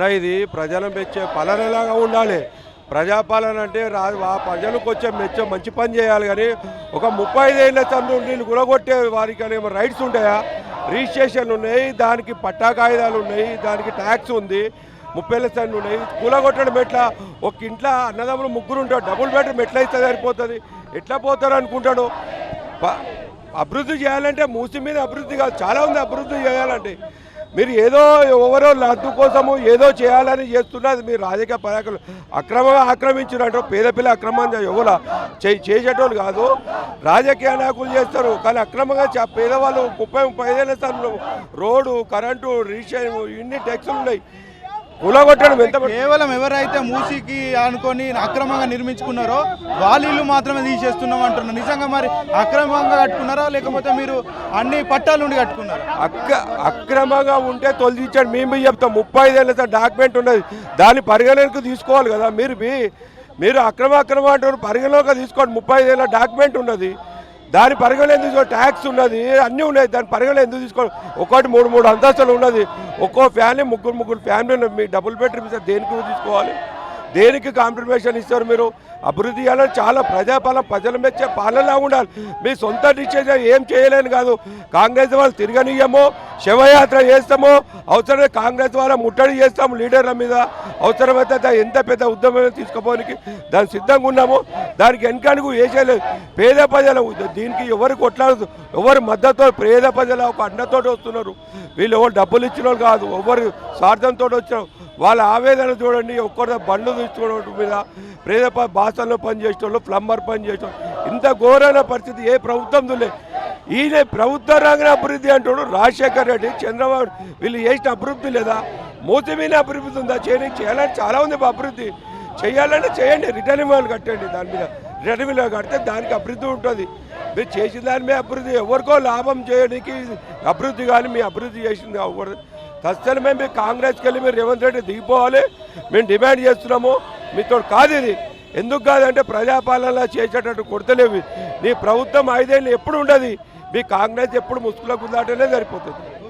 అన్న ఇది ప్రజలను మెచ్చే పాలనలాగా ఉండాలి. ప్రజాపాలన అంటే రా ప్రజలకు వచ్చే మెచ్చే మంచి పని చేయాలి కానీ ఒక ముప్పై ఐదేళ్ళ తండ్రి నీళ్ళు గులగొట్టే వారికి అనేమో రైట్స్ ఉంటాయా? రిజిస్ట్రేషన్ ఉన్నాయి దానికి పట్టా కాగితాలు ఉన్నాయి దానికి ట్యాక్స్ ఉంది. ముప్పై ఏళ్ళ తండ్రి ఉన్నాయి. కూలగొట్టడం ఎట్లా? ఒక ఇంట్లో అన్నదమ్ములు ముగ్గురు ఉంటాడు డబుల్ బెడ్రూమ్ ఎట్లా అయితే సరిపోతుంది? ఎట్లా పోతారు అనుకుంటాడు? అభివృద్ధి చేయాలంటే మూసి మీద అభివృద్ధి కాదు చాలా ఉంది అభివృద్ధి చేయాలంటే. మీరు ఏదో ఎవరో లద్దు కోసము ఏదో చేయాలని చేస్తున్నది మీరు రాజకీయ పరాకులు అక్రమంగా ఆక్రమించినట్టు పేద పిల్ల అక్రమంగా ఎవరు చే- చేసేటోళ్ళు కాదు. రాజకీయ నాయకులు చేస్తారు కానీ అక్రమంగా పేదవాళ్ళు ముప్పై ముప్పై ఐదేళ్ళ స్థానంలో రోడ్డు కరెంటు రిజిస్ట్రేషన్ ఇన్ని ట్యాక్సులు ఉన్నాయి. కూలగొట్టడం ఎంత కేవలం ఎవరైతే మూసికి అనుకొని అక్రమంగా నిర్మించుకున్నారో వాళ్ళ ఇల్లు మాత్రమే తీసేస్తున్నాం అంటున్నారు. నిజంగా మరి అక్రమంగా కట్టుకున్నారా? లేకపోతే మీరు అన్ని పట్టాలు నుండి కట్టుకున్నారా? అక్క అక్రమంగా ఉంటే తొలగించాడు. మేము చెప్తాం. ముప్పై ఐదేళ్ళ డాక్యుమెంట్ ఉన్నది. దాన్ని పరిగణనకు తీసుకోవాలి కదా. మీరు మీరు అక్రమ అక్రమ అంటారు పరిగణలోకి తీసుకోండి. ముప్పై ఐదేళ్ళ డాక్యుమెంట్ ఉన్నది. దాని పరిగణలో ఎందుకు తీసుకో ట్యాక్స్ ఉన్నది అన్నీ ఉన్నాయి. దాని పరిగణలో ఎందుకు తీసుకోవాలి ఒకటి మూడు మూడు అంతస్తులు ఉన్నది. ఒక్కో ఫ్యామిలీ ముగ్గురు ముగ్గురు ఫ్యామిలీ మీ డబుల్ బెడ్రూమ్ ఇస్తే దేనికి తీసుకోవాలి? దేనికి కాంట్రిబ్యూషన్ ఇస్తారు మీరు? అభివృద్ధి చేయాలని చాలా ప్రజాపాలన ప్రజల మెచ్చే పాలనలా ఉండాలి. మీ సొంత డిసిషన్ ఏం చేయలేని కాదు. కాంగ్రెస్ వాళ్ళు తిరగనీయమో శవయాత్ర చేస్తామో అవసరమైతే కాంగ్రెస్ వాళ్ళ ముట్టడి చేస్తాము లీడర్ల మీద. అవసరమైతే ఎంత పెద్ద ఉద్యమం తీసుకుపోనికి దానికి సిద్ధంగా ఉన్నాము. దానికి వెనకడుగు వేసేయలేదు పేద ప్రజల దీనికి ఎవరు కొట్లాడదు. ఎవరు మద్దతు పేద ప్రజల ఒక అండతో వస్తున్నారు. వీళ్ళు ఎవరు డబ్బులు ఇచ్చిన వాళ్ళు కాదు. ఎవరు స్వార్థంతో వచ్చినారు వాళ్ళ ఆవేదన చూడండి ఒక్కరి బండ్లు తీసుకోవడం మీద పేద బాసల్లో పనిచేసే వాళ్ళు ప్లంబర్ పని చేసే ఇంత ఘోరమైన పరిస్థితి ఏ ప్రభుత్వం లేదు ఈయన ప్రభుత్వ రంగ అభివృద్ధి అంటాడు రాజశేఖర్ రెడ్డి. చంద్రబాబు వీళ్ళు చేసిన అభివృద్ధి లేదా? మూతి మీద అభివృద్ధి ఉందా? చేయడానికి చేయాలని చాలా ఉంది అభివృద్ధి. చేయాలంటే చేయండి రిటర్న్ ఇవ్వాలి కట్టండి దాని మీద. రిటర్న్ విలువ కడితే దానికి అభివృద్ధి ఉంటుంది. మీరు చేసిన దాని మీద అభివృద్ధి ఎవరికో లాభం చేయడానికి అభివృద్ధి కానీ మీ అభివృద్ధి చేసింది అవ్వకూడదు. ఖచ్చితంగా మీ కాంగ్రెస్కి వెళ్ళి మీరు రేవంత్ రెడ్డి దిగిపోవాలి. మేము డిమాండ్ చేస్తున్నాము. మీతో కాదు ఇది. ఎందుకు కాదంటే ప్రజాపాలనలో చేసేటట్టు కొడతలేవి. నీ ప్రభుత్వం ఐదేళ్ళు ఎప్పుడు ఉండదు. మీ కాంగ్రెస్ ఎప్పుడు ముసుగులకు ఉందాటనే సరిపోతుంది.